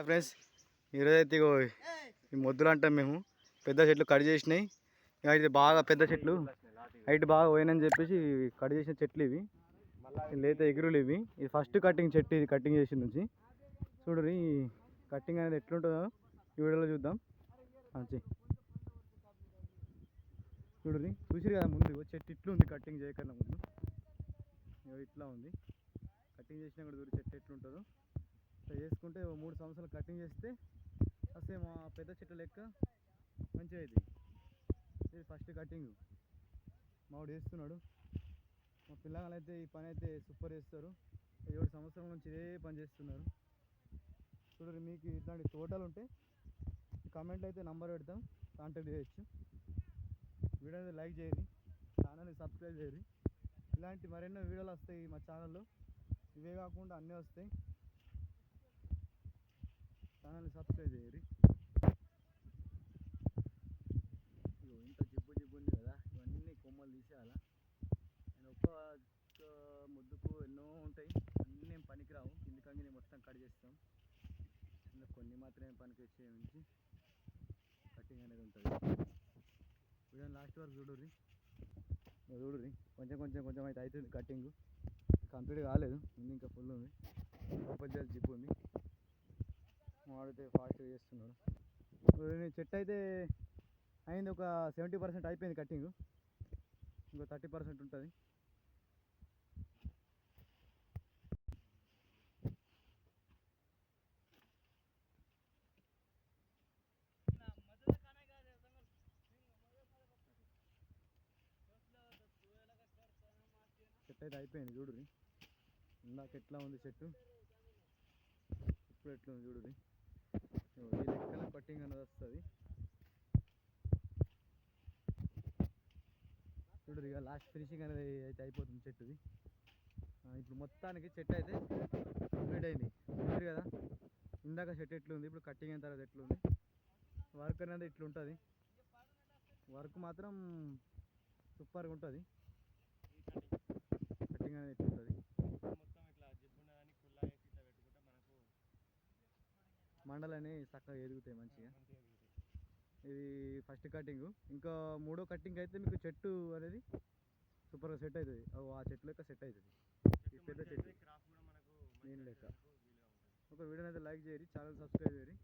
Hi friends ఈరోజు అయితే ఇగో ఈ మొద్దులు అంటాం మేము. పెద్ద చెట్లు కట్ చేసినాయి. ఇక బాగా పెద్ద చెట్లు. హైట్ బాగా పోయినని చెప్పేసి కట్ చేసిన చెట్లు ఇవి. లేత ఎగురులు ఇవి. ఇది ఫస్ట్ కటింగ్ చెట్టు ఇది కటింగ్ చేసిన నుంచి. చూడు కటింగ్ అనేది ఎట్లుంటుందో ఈ వీడియోలో చూద్దాం. మంచి చూడు చూసిరు కదా ముందు చెట్టు ఇట్లు ఉంది కటింగ్ చేయకుండా ముందు. ఇట్లా ఉంది. కటింగ్ చేసినా కూడా చూడు చెట్టు ఎట్లుంటుందో. ఇట్లా చేసుకుంటే ఓ మూడు సంవత్సరాలు కటింగ్ చేస్తే అసలు మా పెద్ద చెట్టు లెక్క మంచిగా ఇది ఇది ఫస్ట్ కటింగ్ మావాడు వేస్తున్నాడు మా పిల్లగాళ్ళు అయితే ఈ పని అయితే సూపర్ చేస్తారు. ఏడు సంవత్సరాల నుంచి ఇదే పని చేస్తున్నారు. చూడండి మీకు ఇట్లాంటి తోటలు ఉంటే కామెంట్లో అయితే నంబర్ పెడతాం. కాంటాక్ట్ చేయొచ్చు. వీడియో లైక్ చేయండి. ఛానల్ని సబ్స్క్రైబ్ చేయండి. ఇలాంటి మరెన్నో వీడియోలు వస్తాయి మా ఛానల్లో ఇవే కాకుండా అన్నీ వస్తాయి. ఛానల్ని సబ్స్క్రైబ్ చేయరు. ఇగో ఇంత జిబ్బు జిబ్బు ఉంది కదా ఇవన్నీ కొమ్మలు తీసేయాలా? నేను ఒక్క ముద్దుకు ఎన్నో ఉంటాయి అన్నీ ఏం పనికిరావు. కిందికంగి నేను మొత్తం కట్ చేస్తాం. కొన్ని మాత్రమే పనికి వచ్చే నుంచి కటింగ్ అనేది ఉంటుంది. వీడియో లాస్ట్ వరకు చూడుర్రి. ఇగో చూడుర్రి. కొంచెం కొంచెం కొంచెం అయితే అవుతుంది కటింగ్. కంప్లీట్ కాలేదు ఉంది ఇంకా ఫుల్ ఉంది. పద్దెలు జిప్ ఉంది. అయితే ఫాస్ట్గా చేస్తున్నాడు. ఇప్పుడు నేను చెట్టు అయితే అయింది ఒక సెవెంటీ పర్సెంట్ అయిపోయింది కటింగ్ ఇంకో థర్టీ పర్సెంట్ ఉంటుంది. చెట్టు అయితే అయిపోయింది చూడురి ఇందాక ఎట్లా ఉంది చెట్టు? ఇప్పుడు ఎట్లా ఉంది చూడురి ఈ లెక్కన కటింగ్ అనేది వస్తుంది. చూడు ఇక లాస్ట్ ఫినిషింగ్ అనేది అయితే అయిపోతుంది చెట్టుది. ఇప్పుడు మొత్తానికి చెట్టు అయితే కంప్లీట్ అయింది. చూడరు కదా ఇందాక చెట్టు ఎట్లుంది ఇప్పుడు కటింగ్ అయిన తర్వాత ఎట్లుంది? వర్క్ అనేది ఇట్లుంటుంది. వర్క్ మాత్రం సూపర్గా ఉంటుంది. కటింగ్ అనేది ఎట్లుంటుంది మండలని చక్కగా ఎదుగుతాయి మంచిగా. ఇది ఫస్ట్ కటింగ్ ఇంకా మూడో కటింగ్ అయితే మీకు చెట్టు అనేది సూపర్గా సెట్ అవుతుంది ఆ చెట్టు లెక్క సెట్ అవుతుంది చెట్టు పెద్ద చెట్టు. నేను లెక్క. ఒక వీడియోని అయితే లైక్ చేయరి ఛానల్ సబ్స్క్రైబ్ చేయరి